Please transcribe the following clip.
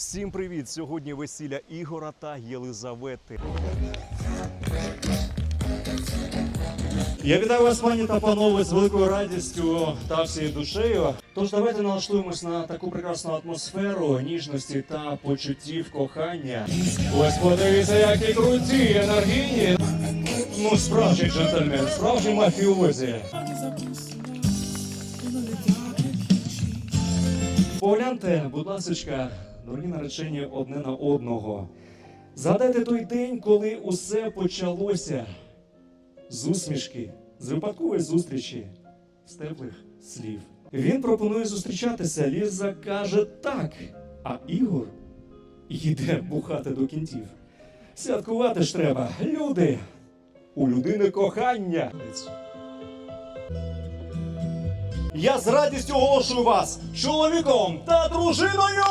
Всім привіт! Сьогодні весілля Ігора та Єлизавети. Я вітаю вас, пані та панове, з великою радістю та всією душею. Тож давайте налаштуємось на таку прекрасну атмосферу ніжності та почуттів кохання. Ось подивіться, які круті, енергійні. Ну, справжній джентльмен, справжній мафіозі. Погляньте, будь ласочка, дорогі наречені одне на одного. Згадайте той день, коли усе почалося з усмішки, з випадкової зустрічі, з теплих слів. Він пропонує зустрічатися. Ліза каже так, а Ігор їде бухати до кінців. Святкувати ж треба. Люди. У людини кохання. Я з радістю оголошую вас чоловіком та дружиною.